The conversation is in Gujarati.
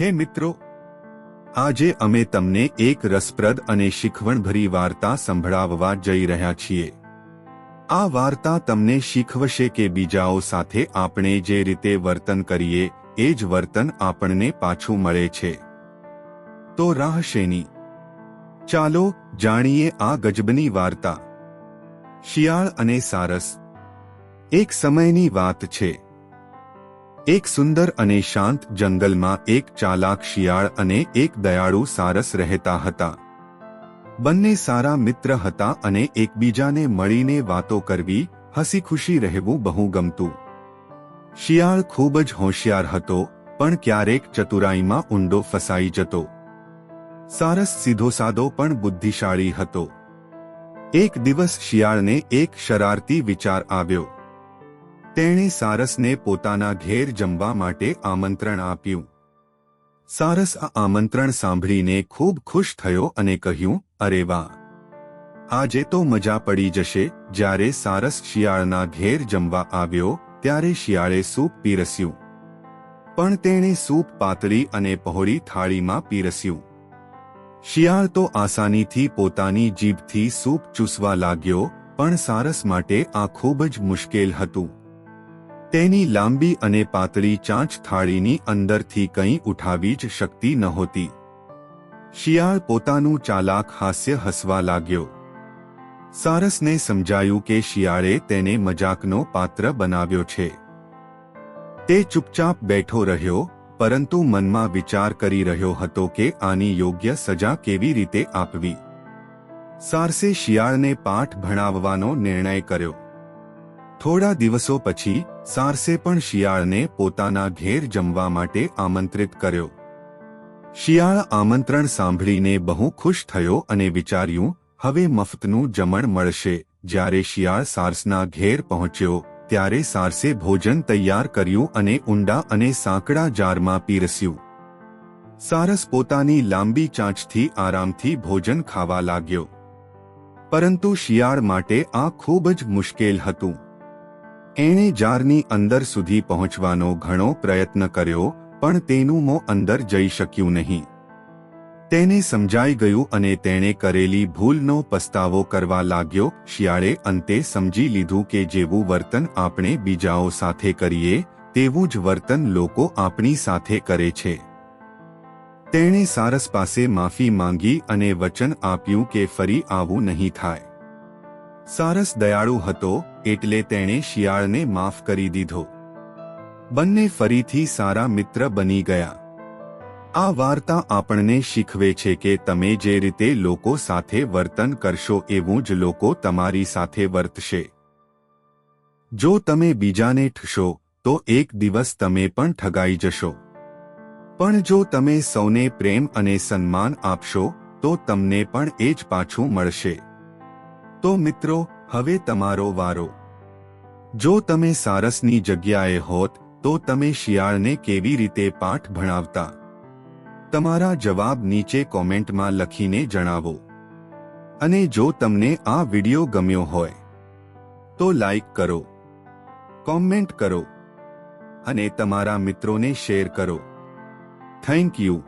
હે મિત્રો, આજે અમે તમને એક રસપ્રદ અને શીખવણભરી વાર્તા સંભળાવવા જઈ રહ્યા છીએ. આ વાર્તા તમને શીખવશે કે બીજાઓ સાથે આપણે જે રીતે વર્તન કરીએ, એ જ વર્તન આપણને પાછું મળે છે. તો રાહ શેની? ચાલો જાણીએ આ ગજબની વાર્તા. શિયાળ અને સારસ. એક સમયની વાત છે. એક સુંદર અને શાંત જંગલમાં એક ચાલાક શિયાળ અને એક દયાળુ સારસ રહેતા હતા. બંને સારા મિત્ર હતા અને એકબીજાને મળીને વાતો કરવી હસી ખુશી રહેવું બહુ ગમતું. શિયાળ ખૂબ જ હોશિયાર હતો, પણ ક્યારેક ચતુરાઈમાં ઊંડો ફસાઈ જતો. સારસ સીધો સાદો પણ બુદ્ધિશાળી હતો. એક દિવસ શિયાળને એક શરારતી વિચાર આવ્યો. તેણે સારસને પોતાના ઘેર જમવા માટે આમંત્રણ આપ્યું. સારસ આ આમંત્રણ સાંભળીને ખૂબ ખુશ થયો અને કહ્યું, અરે વાહ! આજે તો મજા પડી જશે. જ્યારે સારસ શિયાળના ઘેર જમવા આવ્યો, ત્યારે શિયાળે સૂપ પીરસ્યું. પણ તેણે સૂપ પાતળી અને પહોળી થાળીમાં પીરસ્યું. શિયાળ તો આસાનીથી પોતાની જીભથી સૂપ ચૂસવા લાગ્યો, પણ સારસ માટે આ ખૂબ જ મુશ્કેલ હતું. તેની લાંબી અને પાતળી ચાંચ થાળીની અંદરથી કંઈ ઉઠાવી જ શકતી નહોતી. શિયાળ પોતાનું ચાલાક હાસ્ય હસવા લાગ્યો. સારસને સમજાયું કે શિયાળે તેને મજાકનો પાત્ર બનાવ્યો છે. તે ચૂપચાપ બેઠો રહ્યો, પરંતુ મનમાં વિચાર કરી રહ્યો હતો કે આની યોગ્ય સજા કેવી રીતે આપવી. સારસે શિયાળને પાઠ ભણાવવાનો નિર્ણય કર્યો. થોડા દિવસો પછી, સારસે પણ શિયાળને પોતાના ઘેર જમવા માટે આમંત્રિત કર્યો. શિયાળ આમંત્રણ સાંભળીને બહુ ખુશ થયો અને વિચાર્યું, હવે મફતનું જમણ મળશે. જ્યારે શિયાળ સારસના ઘેર પહોંચ્યો, ત્યારે સારસે ભોજન તૈયાર કર્યું અને ઊંડા અને સાંકડા જારમાં પીરસ્યું. સારસ પોતાની લાંબી ચાંચથી આરામથી ભોજન ખાવા લાગ્યો. પરંતુ શિયાળ માટે આ ખૂબ જ મુશ્કેલ હતું. એણે જારની અંદર સુધી પહોંચવાનો ઘણો પ્રયત્ન કર્યો, પણ તેનું મો અંદર જઈ શક્યું નહીં. તેને સમજાઈ ગયું અને તેણે કરેલી ભૂલનો પસ્તાવો કરવા લાગ્યો, શિયાળે અંતે સમજી લીધું કે જેવું વર્તન આપણે બીજાઓ સાથે કરીએ, તેવું જ વર્તન લોકો આપણી સાથે કરે છે. તેણે સારસ પાસે માફી માંગી અને વચન આપ્યું કે ફરી આવું નહીં થાય. સારસ દયાળુ હતો એટલે તેણે શિયાળને માફ કરી દીધો. બંને ફરીથી સારા મિત્ર બની ગયા. આ વાર્તા આપણને શીખવે છે કે તમે જે રીતે લોકો સાથે વર્તન કરશો એવું જ લોકો તમારી સાથે વર્તશે. જો તમે બીજાને ઠશો તો એક દિવસ તમે પણ ઠગાઈ જશો. પણ જો તમે સૌને પ્રેમ અને સન્માન આપશો, તો તમને પણ એ જ પાછું મળશે. તો મિત્રો, હવે તમારો વારો. જો તમે સારસની જગ્યાએ હોત, તો તમે શિયાળને કેવી રીતે પાઠ ભણાવતા? તમારા જવાબ નીચે કોમેન્ટમાં લખીને જણાવો. અને જો તમને આ વિડિયો ગમ્યો હોય, તો લાઈક કરો. કોમેન્ટ કરો. અને તમારા મિત્રોને શેર કરો. Thank you.